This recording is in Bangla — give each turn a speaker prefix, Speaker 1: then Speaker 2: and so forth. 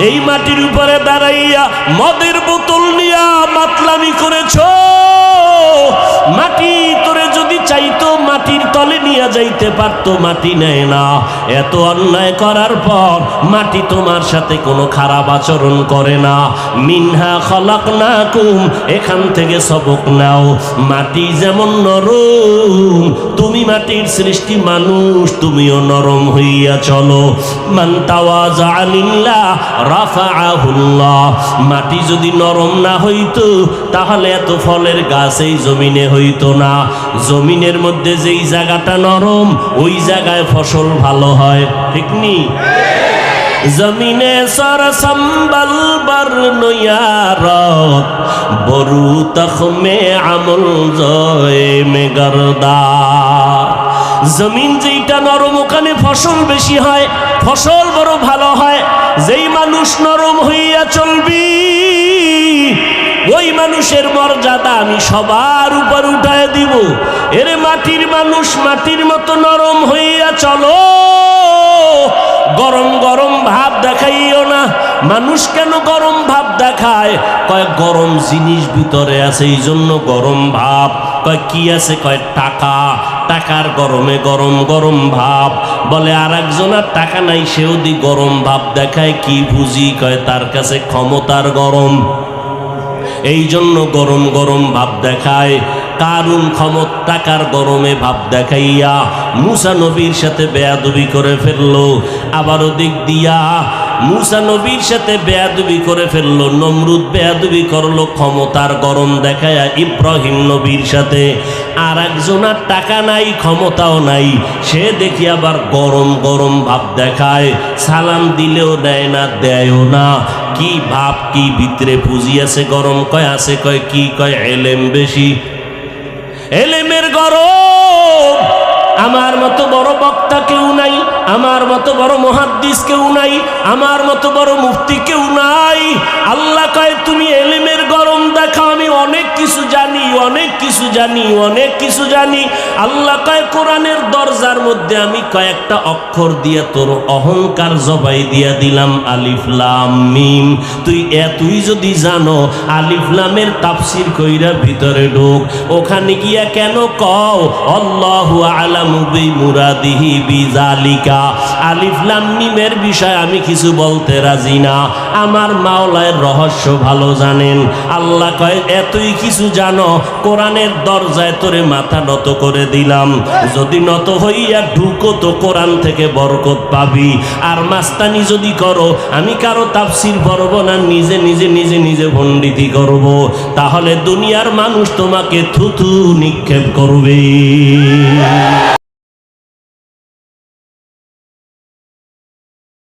Speaker 1: এই মাটির উপরে দাঁড়াইয়া মদের বোতল নিয়া মাতলামি করেছ? যাইতে পারতো মাটি নেয় না। এত অন্যায় করার পর মাটি তোমার সাথে কোনো খারাপ আচরণ করে না। মিনহা খলাক না কুম এখান থেকে সবক নাও। মাটি যেমন নরম, তুমি মাটির সৃষ্টি মানুষ, তুমিও নরম হইয়া চলো। মাটি যদি নরম না হইতো, তাহলে এত ফলের গাছ এই জমিনে হইতো না। জমিনের মধ্যে যেই জায়গাটা নরম ওই জায়গায় ফসল ভালো হয়, ঠিক নি? জমিনে সর সম্বল বর বরু তখমে আমল জয় মে গরদার জমিন যেইটা নরম, ওখানে ফসল বেশি হয়, ফসল বড় ভালো হয়, যেই মানুষ নরম হইয়া চলবি, ওই মানুষের মর্যাদা আমি সবার উপর উঠায় দিব। এরে মাটির মানুষ মাটির মতো নরম হইয়া চলো। গরম গরম ভাব দেখাইও না। মানুষ কেন গরম ভাব দেখায়? কয়, গরম জিনিস ভিতরে আছে এই জন্য গরম ভাব। কয়, কি আছে? কয়, টাকা। টাকার গরমে গরম গরম ভাব। বলে আর একজনের টাকা নাই, সেও দি গরম ভাব দেখায়, কি বুঝি? কয়, তার কাছে ক্ষমতার গরম। এই জন্য গরম গরম ভাব দেখায়। কারুন ক্ষমত টাকার গরমে ভাব দেখাইয়া মুসা নবীর সাথে বেয়াদবি করে ফেলল। আবারও দিক দিয়া মুসা নবীর সাথে বেয়াদবি করে ফেলল। নমরুদ বেয়াদবি করল ক্ষমতার গরম দেখায়া ইব্রাহিম নবীর সাথে। আর একজনার টাকা নাই, ক্ষমতাও নাই। সে দেখি আবার গরম গরম ভাব দেখায়। সালাম দিলেও দেয় না, দেয়ও না। কি ভাব, কি ভিতরে পুঁজি আছে গরম, কয় আছে, কয় কি, কয় এলেম বেশি। এলেমের গরম। আমার মতো বড় বক্তা কেউ নাই, আমার মতো বড় মহাদ্দিস কেউ নাই, আমার মতো বড় মুফতি কেউ নাই। আল্লাহ কয়, তুমি এলেমের গরম দেখাও, আমি কিছু জানি, অনেক কিছু জানি, অনেক কিছু জানি। আল্লাহ কয়, কোরআনের দরজার মধ্যে আমি কয়েকটা অক্ষর দিয়ে তোর অহংকার জবাই দিয়া দিলাম আলিফলাম মিম। তুই এতই যদি জানো আলিফলামের তাফসির কইরা ভিতরে ঢোক। ওখানে গিয়া কেন কও, আল্লাহু আলামু বি মুরাদিহি বিজালিকা আলিফলাম মিমের বিষয় আমি কিছু বলতে রাজি না। আমার মাওলায়ের রহস্য ভালো জানেন। আল্লাহ কয় এতই কিছু জানো? কোরআনের দরজায় তোরে মাথা নত করে দিলাম। যদি নত হইয়া ঢুকো তো কোরআন থেকে বরকত পাবি। আর মাস্তানি যদি করো, আমি কারও তাফসির পড়ব না, নিজে নিজে নিজে নিজে পণ্ডিতি করব। তাহলে দুনিয়ার মানুষ তোমাকে থুথু নিক্ষেপ করবে।